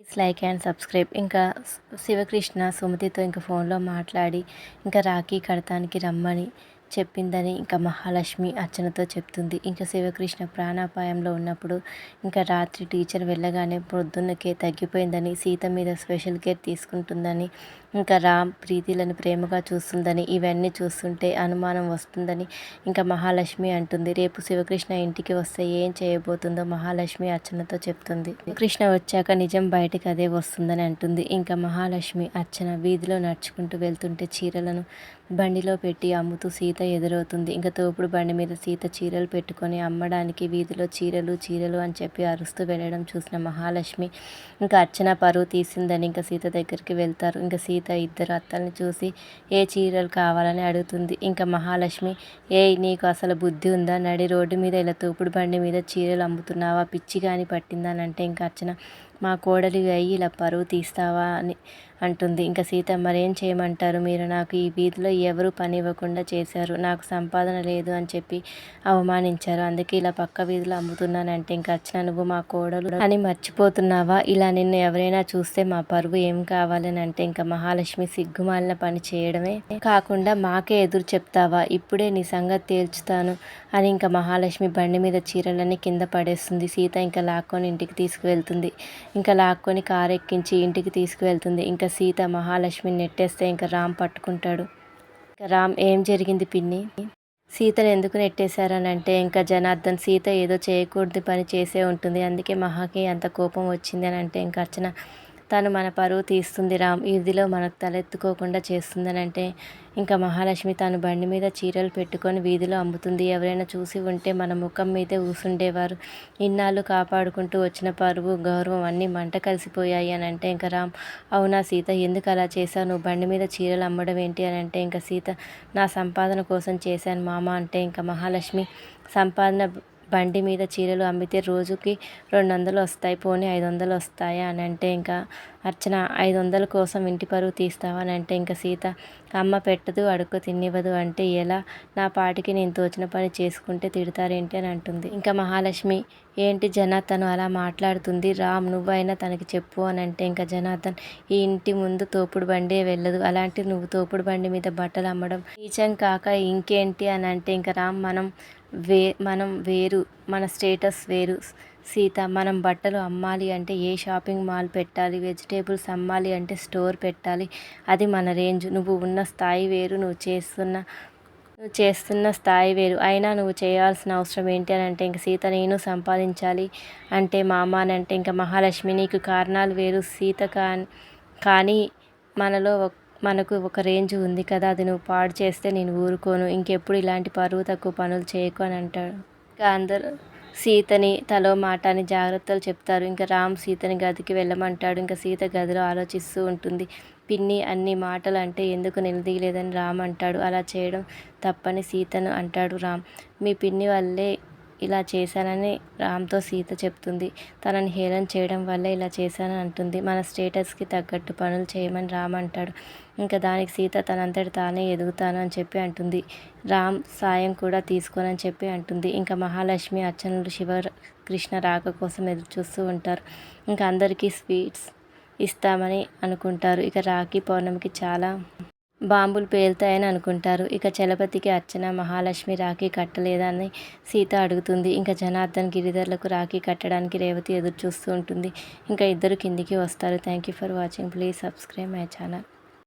Please like and subscribe. ఇంకా శివకృష్ణ సుమతితో ఇంకా ఫోన్లో మాట్లాడి ఇంకా రాఖీ కడతానికి రమ్మని చెప్పిందని ఇంకా మహాలక్ష్మి అర్చనతో చెప్తుంది. ఇంకా శివకృష్ణ ప్రాణాపాయంలో ఉన్నప్పుడు ఇంకా రాత్రి టీచర్ వెళ్ళగానే పొద్దున్నకే తగ్గిపోయిందని సీత మీద స్పెషల్ కేర్ తీసుకుంటుందని ఇంకా రామ్ ప్రీతిలను ప్రేమగా చూస్తుందని ఇవన్నీ చూస్తుంటే అనుమానం వస్తుందని ఇంకా మహాలక్ష్మి అంటుంది. రేపు శివకృష్ణ ఇంటికి వస్తే ఏం చేయబోతుందో మహాలక్ష్మి అర్చనతో చెప్తుంది. కృష్ణ వచ్చాక నిజం బయటకు అదే వస్తుందని అంటుంది. ఇంకా మహాలక్ష్మి అర్చన వీధిలో నడుచుకుంటూ వెళ్తుంటే చీరలను బండిలో పెట్టి అమ్ముతూ సీత ఎదురవుతుంది. ఇంకా తోపుడు బండి మీద సీత చీరలు పెట్టుకొని అమ్మడానికి వీధిలో చీరలు చీరలు అని చెప్పి అరుస్తూ వెళ్ళడం చూసిన మహాలక్ష్మి ఇంకా అర్చన పరువు తీసిందని ఇంకా సీత దగ్గరికి వెళ్తారు. ఇంకా సీత ఇద్దరు అత్తల్ని చూసి ఏ చీరలు కావాలని అడుగుతుంది. ఇంకా మహాలక్ష్మి ఏ నీకు అసలు బుద్ధి ఉందా? నడి రోడ్డు మీద ఇలా తోపుడు బండి మీద చీరలు అమ్ముతున్నావా? పిచ్చి కానీ పట్టిందని అంటే ఇంకా అర్చన మా కోడలి అయ్యి ఇలా పరువు తీస్తావా అని అంటుంది. ఇంకా సీత మరేం చేయమంటారు? మీరు నాకు ఈ వీధిలో ఎవరు పని ఇవ్వకుండా చేశారు. నాకు సంపాదన లేదు అని చెప్పి అవమానించారు. అందుకే ఇలా పక్క వీధిలో అమ్ముతున్నానంటే ఇంకా వచ్చిన నువ్వు మా కోడలు అని మర్చిపోతున్నావా? ఇలా నిన్ను ఎవరైనా చూస్తే మా పరువు ఏం కావాలని అంటే ఇంకా మహాలక్ష్మి సిగ్గుమాలిన పని చేయడమే కాకుండా మాకే ఎదురు చెప్తావా? ఇప్పుడే నీ సంగతి తేల్చుతాను అని ఇంకా మహాలక్ష్మి బండి మీద చీరలన్నీ కింద పడేస్తుంది. సీత ఇంకా లాక్కొని ఇంటికి తీసుకువెళ్తుంది. ఇంకా లాక్కొని కారు ఎక్కించి ఇంటికి తీసుకువెళ్తుంది. ఇంకా సీత మహాలక్ష్మిని నెట్టేస్తే ఇంకా రామ్ పట్టుకుంటాడు. ఇంకా రామ్ ఏం జరిగింది పిన్ని? సీతను ఎందుకు నెట్టేశారని అంటే ఇంకా జనార్దన్ సీత ఏదో చేయకూడదు పని చేసే ఉంటుంది. అందుకే మహాకి అంత కోపం వచ్చింది అని అంటే ఇంకా అర్చన తను మన పరువు తీస్తుంది రామ్. ఇదిలో మనకు తలెత్తుకోకుండా చేస్తుందని అంటే ఇంకా మహాలక్ష్మి తాను బండి మీద చీరలు పెట్టుకొని వీధిలో అమ్ముతుంది. ఎవరైనా చూసి ఉంటే మన ముఖం మీదే ఊసుండేవారు. ఇన్నాళ్ళు కాపాడుకుంటూ వచ్చిన పరువు గౌరవం అన్నీ మంట కలిసిపోయాయి అని అంటే ఇంకా రామ్ అవునా సీత ఎందుకు అలా చేశావు? నువ్వు బండి మీద చీరలు అమ్మడం ఏంటి అని అంటే ఇంకా సీత నా సంపాదన కోసం చేశాను మామ అంటే ఇంకా మహాలక్ష్మి సంపాదన బండి మీద చీరలు అమ్మితే రోజుకి రెండు వందలు వస్తాయి. పోనీ ఐదు వందలు వస్తాయా? అని అంటే ఇంకా అర్చన ఐదు వందల కోసం ఇంటి పరువు తీస్తావా? అని అంటే ఇంకా సీత అమ్మ పెట్టదు అడుక్కు తినివ్వదు. అంటే ఎలా? నా పాటికి నేను తోచిన పని చేసుకుంటే తిడతారేంటి? అని అంటుంది. ఇంకా మహాలక్ష్మి ఏంటి జనార్దన్ అలా మాట్లాడుతుంది? రామ్ నువ్వైనా తనకి చెప్పు. అని అంటే ఇంకా జనార్దన్ ఈ ఇంటి ముందు తోపుడు బండే వెళ్ళదు. అలాంటి నువ్వు తోపుడు బండి మీద బట్టలు అమ్మడం నీచం కాక ఇంకేంటి? అని అంటే ఇంకా రామ్ మనం వే మనం వేరు మన స్టేటస్ వేరు. సీత మనం బట్టలు అమ్మాలి అంటే ఏ షాపింగ్ మాల్ పెట్టాలి? వెజిటేబుల్స్ అమ్మాలి అంటే స్టోర్ పెట్టాలి. అది మన రేంజ్. నువ్వు ఉన్న స్థాయి వేరు నువ్వు చేస్తున్న నువ్వు చేస్తున్న స్థాయి వేరు. అయినా నువ్వు చేయాల్సిన అవసరం ఏంటి అని అంటే ఇంక సీత నేను సంపాదించాలి అంటే మా అని అంటే ఇంకా మహాలక్ష్మి నీకు కారణాలు వేరు. సీత కానీ కానీ మనలో మనకు ఒక రేంజ్ ఉంది కదా అది నువ్వు పాడు చేస్తే నేను ఊరుకోను ఇంకెప్పుడు ఇలాంటి పరువు తక్కువ పనులు చేయకు అని అంటాడు. ఇంకా అందరూ సీతని తలో మాట అని జాగ్రత్తలు చెప్తారు. ఇంకా రామ్ సీతని గదికి వెళ్ళమంటాడు. ఇంకా సీత గదిలో ఆలోచిస్తూ ఉంటుంది పిన్ని అన్ని మాటలు అంటే ఎందుకు నిలదీయలేదని రామ్ అంటాడు. అలా చేయడం తప్పని సీతను అంటాడు రామ్. మీ పిన్ని వల్లే ఇలా చేశానని రామ్తో సీత చెప్తుంది. తనని హేళన చేయడం వల్ల ఇలా చేశానని అంటుంది. మన స్టేటస్కి తగ్గట్టు పనులు చేయమని రామ్ అంటాడు. ఇంకా దానికి సీత తనంతటి తానే ఎదుగుతాను అని చెప్పి అంటుంది. రామ్ సాయం కూడా తీసుకోనని చెప్పి అంటుంది. ఇంకా మహాలక్ష్మి అర్చనలు శివ కృష్ణ రాక కోసం ఎదురు చూస్తూ ఉంటారు. ఇంకా అందరికీ స్వీట్స్ ఇస్తామని అనుకుంటారు. ఇక రాఖీ పౌర్ణమికి చాలా బాంబులు పేలుతాయని అనుకుంటారు. ఇక చలపతికి అర్చన మహాలక్ష్మి రాఖీ కట్టలేదని సీత అడుగుతుంది. ఇంకా జనార్దన్ గిరిధర్లకు రాఖీ కట్టడానికి రేవతి ఎదురు చూస్తూ ఉంటుంది. ఇంకా ఇద్దరు కిందికి వస్తారు. Thank you for watching please subscribe my channel